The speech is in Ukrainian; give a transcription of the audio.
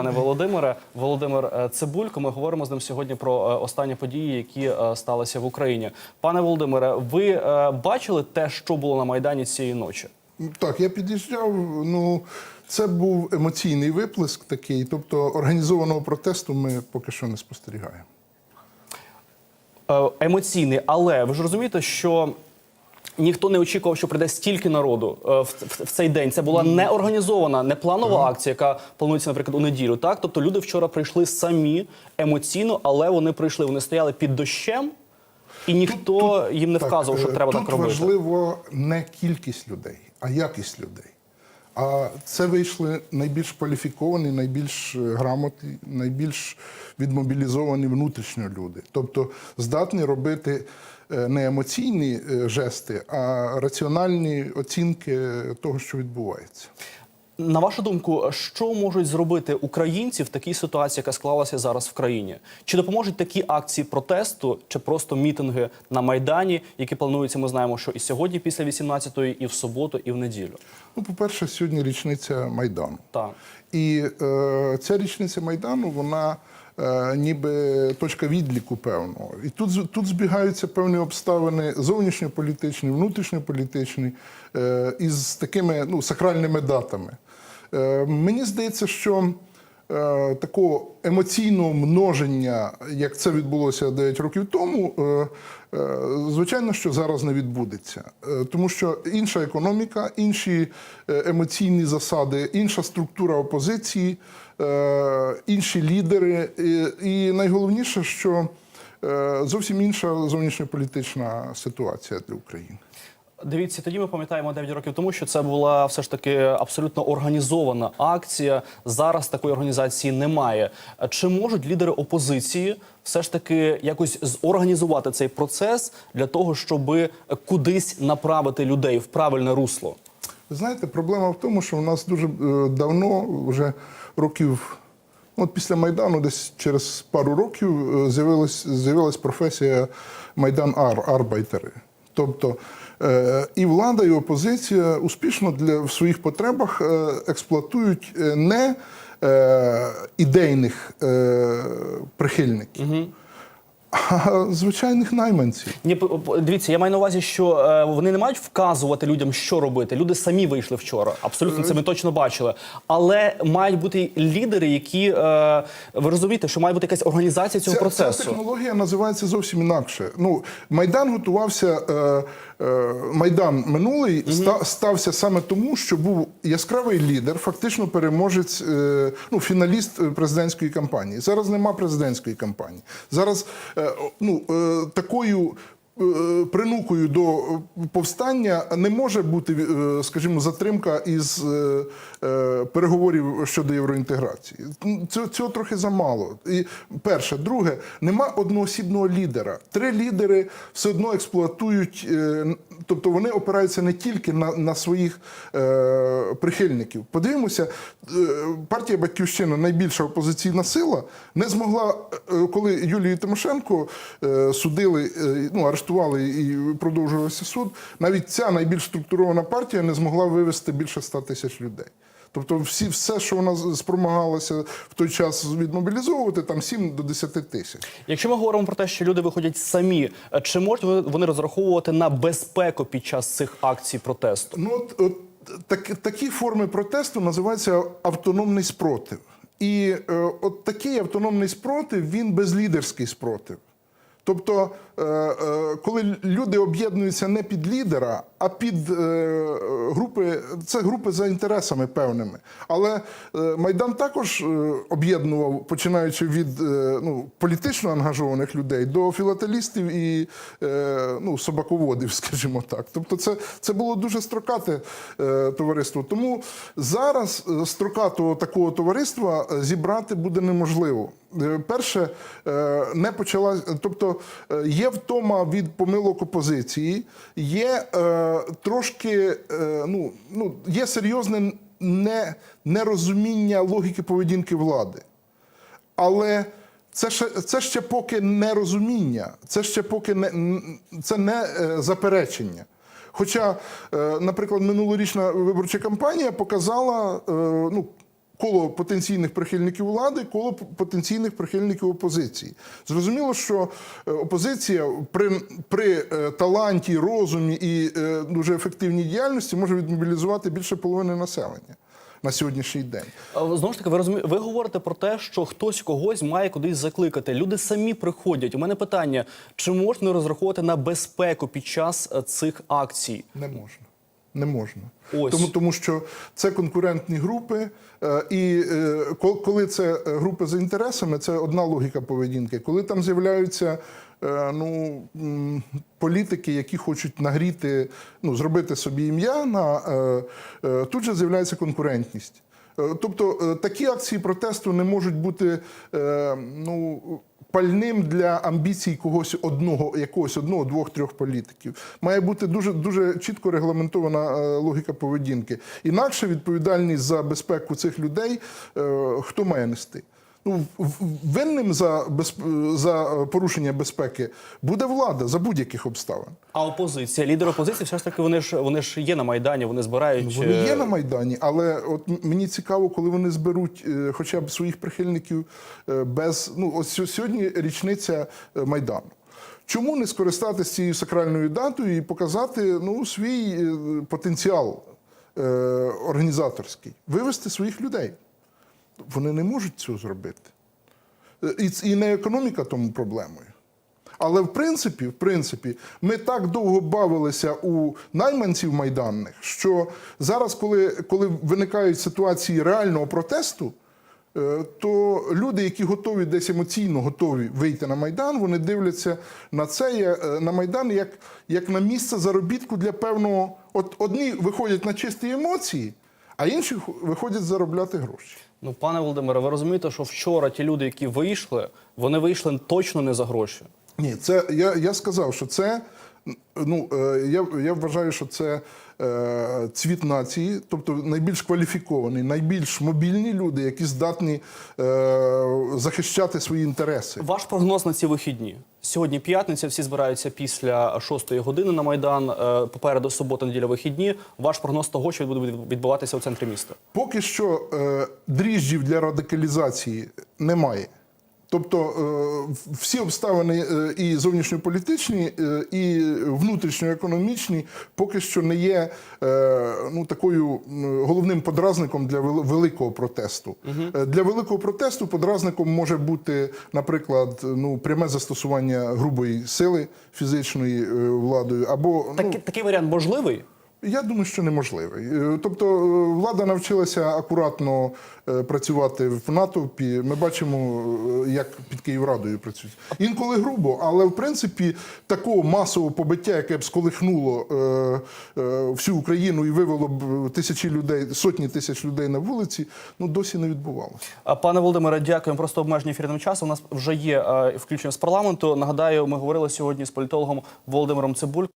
Пане Володимире, Володимир е, Цибулько. Ми говоримо з ним сьогодні про е, останні події, які е, сталися в Україні. Пане Володимире, ви бачили те, що було на майдані цієї ночі? Так, я під'їжджав. Ну, це був емоційний виплеск такий, тобто організованого протесту ми поки що не спостерігаємо. Емоційний, але ви ж розумієте, що. Ніхто не очікував, що прийде стільки народу е, в, в, в цей день. Це була не організована, не планова акція, яка планується, наприклад, у неділю. Так, тобто люди вчора прийшли самі емоційно, але вони прийшли. Вони стояли під дощем, і ніхто їм не вказував, що е, треба тут так робити. важливо не кількість людей, а якість людей. А це вийшли найбільш кваліфіковані, найбільш е, грамотні, найбільш відмобілізовані внутрішньо люди. Тобто здатні робити е, не емоційні е, жести, а раціональні оцінки того, що відбувається. На вашу думку, що можуть зробити українці в такій ситуації, яка склалася зараз в країні? Чи допоможуть такі акції протесту, чи просто мітинги на майдані, які плануються? Ми знаємо, що і сьогодні, після 18-ї, і в суботу, і в неділю. Ну, по-перше, сьогодні річниця Майдану. Так. І е, ця річниця Майдану, вона е, ніби точка відліку певного. І тут, тут збігаються певні обставини зовнішньополітичні, внутрішньополітичні, е, із такими ну, сакральними датами. Е, мені здається, що е, такого емоційного множення, як це відбулося 9 років тому, е, звичайно, що зараз не відбудеться. Тому що інша економіка, інші емоційні засади, інша структура опозиції, інші лідери. І, найголовніше, що зовсім інша зовнішньополітична ситуація для України. Дивіться, тоді ми пам'ятаємо 9 років тому, що це була все ж таки абсолютно організована акція. Зараз такої організації немає. Чи можуть лідери опозиції все ж таки якось зорганізувати цей процес для того, щоб кудись направити людей в правильне русло? Ви знаєте, проблема в тому, що у нас дуже е, давно, вже років, ну, от після Майдану, десь через пару років, е, з'явилась професія Майдан Ар, арбайтери. Тобто е, і влада, і опозиція успішно для в своїх потребах е, експлуатують е, не ідейних прихильників. прихильників, а звичайних найманців. Ні, дивіться, я маю на увазі, що е, вони не мають вказувати людям, що робити. Люди самі вийшли вчора. Абсолютно це ми точно бачили. Але мають бути лідери, які е, ви розумієте, що має бути якась організація цього Ця, процесу. ця технологія називається зовсім інакше. Ну, Майдан готувався. Е, Майдан минулий ста- стався саме тому, що був яскравий лідер, фактично переможець, е, ну, фіналіст е, президентської кампанії. Зараз нема президентської кампанії. Зараз е, ну, такою. Е, Принукою до е, повстання не може бути, е, скажімо, затримка із переговорів щодо євроінтеграції. Цього, цього трохи замало. І перше, друге, нема одноосібного лідера. Три лідери все одно експлуатують, тобто вони опираються не тільки на, на своїх прихильників. Подивимося, партія Батьківщина, найбільша опозиційна сила, не змогла, коли Юлію Тимошенко судили, ну арештували і продовжувався суд. Навіть ця найбільш структурована партія не змогла вивести більше 100 тисяч людей. Тобто, всі, все, що вона спромагалася в той час відмобілізовувати, там 7 до 10 тисяч. Якщо ми говоримо про те, що люди виходять самі, е, чи можуть вони розраховувати на безпеку під час цих акцій протесту? Ну, от, от так, такі форми протесту називаються автономний спротив. І е, от такий автономний спротив, він безлідерський спротив. Тобто, е, е, коли люди об'єднуються не під лідера, а під е, групи, це групи за інтересами певними. Але Майдан також об'єднував, починаючи від ну, політично ангажованих людей до філателістів і ну, собаководів, скажімо так. Тобто, це, це було дуже строкате товариство. Тому зараз строкатого такого товариства зібрати буде неможливо. Е, Перше, е, не почала, тобто е, є втома від помилок опозиції, є трошки, ну, ну, є серйозне не, нерозуміння логіки поведінки влади. Але це ще, це ще поки не розуміння, це ще поки не, це не заперечення. Хоча, наприклад, минулорічна виборча кампанія показала, ну, коло потенційних прихильників влади, коло потенційних прихильників опозиції. Зрозуміло, що е, опозиція при, при е, таланті, розумі і е, дуже ефективній діяльності може відмобілізувати більше половини населення на сьогоднішній день. Знову ж таки, ви розумі... ви говорите про те, що хтось когось має кудись закликати. Люди самі приходять. У мене питання: чи можна розраховувати на безпеку під час цих акцій? Не можна. Не можна. Ось. Тому, тому що це конкурентні групи, е, і е, коли це е, групи за інтересами, це одна логіка поведінки. Коли там з'являються ну, політики, які хочуть нагріти, ну, зробити собі ім'я, на, тут же з'являється конкурентність. Тобто такі акції протесту не можуть бути ну, пальним для амбіцій когось одного, якогось одного, двох, трьох політиків. Має бути дуже дуже чітко регламентована е, логіка поведінки. Інакше відповідальність за безпеку цих людей е, хто має нести? Ну, винним за, безп- за порушення безпеки буде влада за будь-яких обставин. А опозиція, лідер опозиції, все ж таки, вони ж вони ж є на майдані, вони збирають. Вони е, є на Майдані, але от мені цікаво, коли вони зберуть е, хоча б своїх прихильників е, без. Ну, ось сьо- сьогодні річниця е, Майдану. Чому не скористатися цією сакральною датою і показати ну, свій е, потенціал е, організаторський, вивести своїх людей? Вони не можуть цього зробити. І, не економіка тому проблемою. Але в принципі, в принципі, ми так довго бавилися у найманців майданних, що зараз, коли, коли виникають ситуації реального протесту, е, то люди, які готові десь емоційно готові вийти на майдан, вони дивляться на це е, на майдан як, як на місце заробітку для певного. От одні виходять на чисті емоції, а інші виходять заробляти гроші. Ну, пане Володимире, ви розумієте, що вчора ті люди, які вийшли, вони вийшли точно не за гроші. Ні, це я, я сказав, що це. Ну е, я, я вважаю, що це е, цвіт нації, тобто найбільш кваліфіковані, найбільш мобільні люди, які здатні е, захищати свої інтереси. Ваш прогноз на ці вихідні. Сьогодні п'ятниця, всі збираються після шостої години на майдан. Попереду субота, неділя, вихідні. Ваш прогноз того, що буде відбуватися у центрі міста. Поки що дріжджів для радикалізації немає. Тобто е, всі обставини е, і зовнішньополітичні, е, і внутрішньоекономічні поки що не є ну, такою головним подразником для великого протесту. Е, Для великого протесту подразником може бути, наприклад, ну, пряме застосування грубої сили фізичної владою, або ну, такий варіант можливий? Я думаю, що неможливий. Е, Тобто е, влада навчилася акуратно е, працювати в натовпі. Ми бачимо, як під Київрадою працюють. Інколи грубо, але в принципі такого масового побиття, яке б сколихнуло всю Україну і вивело б тисячі людей, сотні тисяч людей на вулиці, ну досі не відбувалося. Пане Володимире, дякуємо. Просто обмежені ефірним часом. У нас вже є включення з парламенту. Нагадаю, ми говорили сьогодні з політологом Володимиром Цибулькою.